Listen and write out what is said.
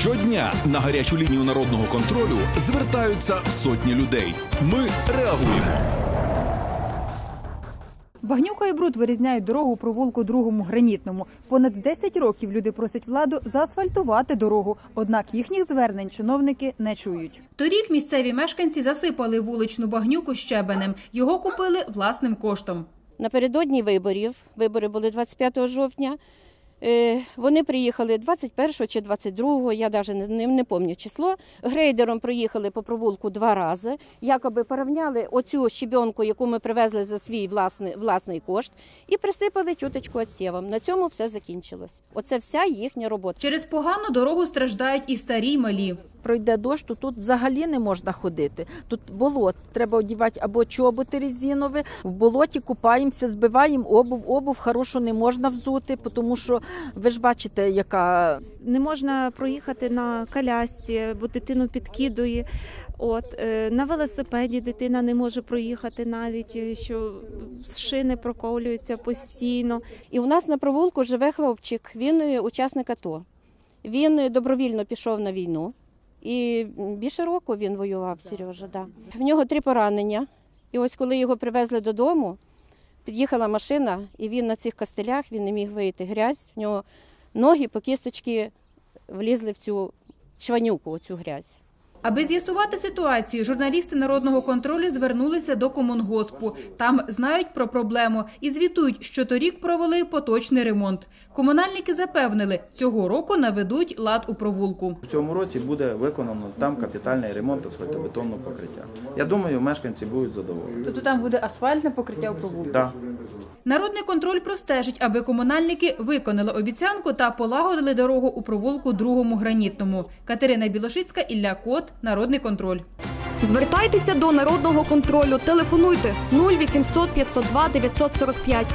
Щодня на гарячу лінію народного контролю звертаються сотні людей. Ми реагуємо. Багнюка і бруд вирізняють дорогу провулку другому гранітному. Понад 10 років люди просять владу заасфальтувати дорогу. Однак їхніх звернень чиновники не чують. Торік місцеві мешканці засипали вуличну багнюку щебенем. Його купили власним коштом. Напередодні виборів, вибори були 25 жовтня. Е, Вони приїхали 21 чи 22, я навіть не, не, пам'ятаю число. Грейдером проїхали по провулку два рази, якоби порівняли оцю щебенку, яку ми привезли за свій власний, власний кошт, і присипали чуточку отсєвом. На цьому все закінчилось. Оце вся їхня робота. Через погану дорогу страждають і старі і малі. Пройде дощ, то тут взагалі не можна ходити. Тут болот. Треба одягати або чоботи резинові. В болоті купаємося, збиваємо обув. Обув хорошу не можна взути, тому що ви ж бачите, яка не можна проїхати на колясці, бо дитину підкидує. От е, на велосипеді дитина не може проїхати навіть, е, що шини проколюються постійно. І у нас на провулку живе хлопчик. Він е, учасник АТО. Він добровільно пішов на війну. І більше року він воював, Сережа. Да. В нього три поранення. І ось коли його привезли додому, під'їхала машина, і він на цих костелях він не міг вийти. Грязь, в нього ноги по кісточки влізли в цю чванюку, цю грязь. Аби з'ясувати ситуацію, журналісти народного контролю звернулися до комунгоспу. Там знають про проблему і звітують, що торік провели поточний ремонт. Комунальники запевнили, цього року наведуть лад у провулку. В цьому році буде виконано там капітальний ремонт асфальтобетонного покриття. Я думаю, мешканці будуть задоволені. Тобто там буде асфальтне покриття у провулку. Да. Народний контроль простежить, аби комунальники виконали обіцянку та полагодили дорогу у провулку другому гранітному. Катерина Білошицька, Ілля Кот, Народний контроль. Звертайтеся до народного контролю. Телефонуйте 0800 502 945